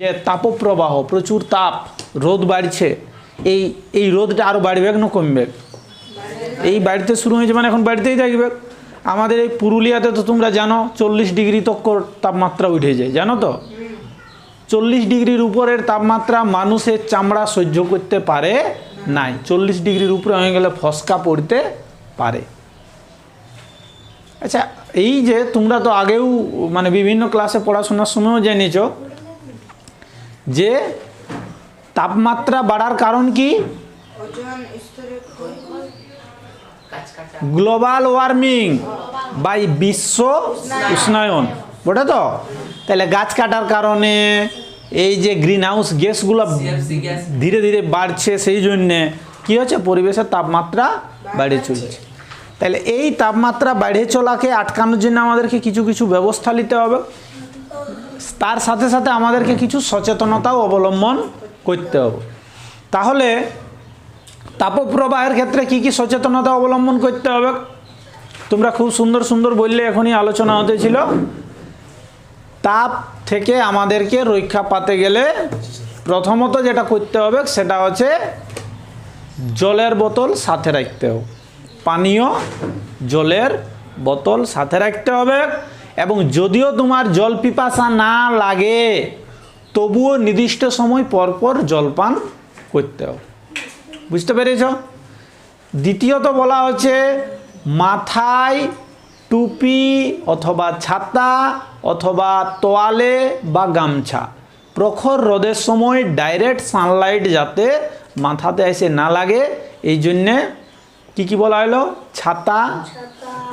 যে তাপপ্রবাহ, প্রচুর তাপ, রোদ বাড়ছে, এই এই রোদটা আরও বাড়বে না কমবে? এই বাড়িতে শুরু হয়েছে মানে এখন বাড়িতেই থাকবে। আমাদের এই পুরুলিয়াতে তো তোমরা জানো, চল্লিশ ডিগ্রি তক তাপমাত্রা উঠে যায়, জানো তো? চল্লিশ ডিগ্রির উপরের তাপমাত্রা মানুষের চামড়া সহ্য করতে পারে নাই। চল্লিশ ডিগ্রির উপরে হয়ে গেলে ফসকা পড়তে পারে। আচ্ছা এই যে তোমরা তো আগেও মানে বিভিন্ন ক্লাসে পড়াশোনার সময়ও জেনেছ যে তাপমাত্রা বাড়ার কারণ কি? গ্লোবাল ওয়ার্মিং বাই বিশ্ব উষ্ণায়ন। বটে তো? তাহলে গাছ কাটার কারণে এই যে গ্রিন হাউস গ্যাসগুলো ধীরে ধীরে বাড়ছে সেই জন্যে কী হচ্ছে? পরিবেশের তাপমাত্রা বাড়ে চলছে। তাহলে এই তাপমাত্রা বেড়ে চলাকে আটকানোর জন্য আমাদেরকে কিছু কিছু ব্যবস্থা নিতে হবে। তার সাথে সাথে আমাদেরকে কিছু সচেতনতাও অবলম্বন করতে হবে। তাহলে তাপপ্রবাহের ক্ষেত্রে কি কি সচেতনতা অবলম্বন করতে হবে? তোমরা খুব সুন্দর সুন্দর বললে এখনই আলোচনা হতেছিল তাপ থেকে আমাদেরকে রক্ষা পাতে গেলে প্রথমত যেটা করতে হবে সেটা হচ্ছে জলের বোতল সাথে রাখতে হবে। পানীয় জলের বোতল সাথে রাখতে হবে। এবং যদিও তোমার জল পিপাসা না লাগে, তবুও নির্দিষ্ট সময় পরপর পর জলপান করতে হবে। বুঝতে পেরেছ? দ্বিতীয়ত বলা হচ্ছে মাথায় টুপি অথবা ছাতা অথবা তোয়ালে বা গামছা। প্রখর রোদের সময় ডাইরেক্ট সানলাইট যাতে মাথাতে এসে না লাগে, এই জন্যে কী কী বলা হলো? ছাতা।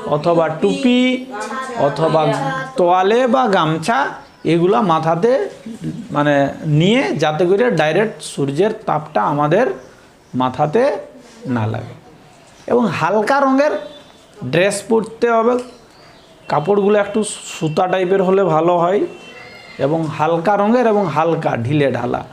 অথবা টুপি, অথবা তোয়ালে বা গামছা, এগুলো মাথাতে মানে নিয়ে যাতে করে ডাইরেক্ট সূর্যের তাপটা আমাদের মাথাতে না লাগে। এবং হালকা রঙের ড্রেস পরতে হবে। কাপড়গুলো একটু সুতা টাইপের হলে ভালো হয়। এবং হালকা রঙের এবং হালকা ঢিলে ঢালা।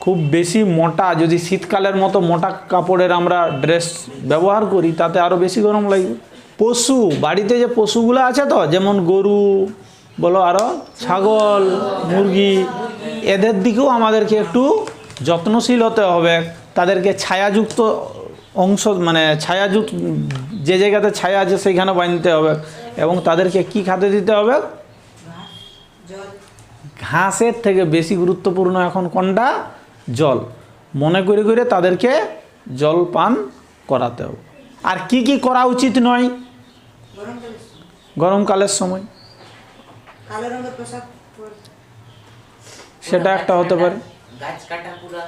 খুব বেশি মোটা, যদি শীতকালের মতো মোটা কাপড়ের আমরা ড্রেস ব্যবহার করি, তাতে আরও বেশি গরম লাগবে। পশু, বাড়িতে যে পশুগুলো আছে তো, যেমন গরু, বলো আরও ছাগল, মুরগি, এদের দিকেও আমাদেরকে একটু যত্নশীল হতে হবে। তাদেরকে ছায়াযুক্ত অংশ মানে ছায়াযুক্ত, যে জায়গাতে ছায়া আছে সেইখানে বাঁধতে হবে। এবং তাদেরকে কি খাতে দিতে হবে? ঘাসের থেকে বেশি গুরুত্বপূর্ণ এখন কোনটা? জল। মনে করে করে তাদেরকে জল পান করাতে হবে। আর কি কি করা উচিত নয়? গরমকালের সময়। সেটা একটা হতে পারে। গাছ কাটা পুরা।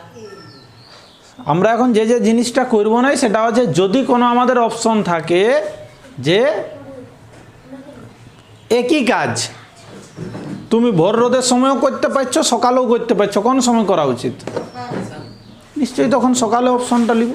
আমরা এখন যে যে জিনিসটা করব না সেটা হচ্ছে যদি কোনো আমাদের অপশন থাকে যে একই কাজ তুমি ভোর রোদের সময়ও করতে পারছ সকালেও করতে পারছ কোন সময় করা উচিত? নিশ্চয়ই তখন সকালে অপশনটা লিখব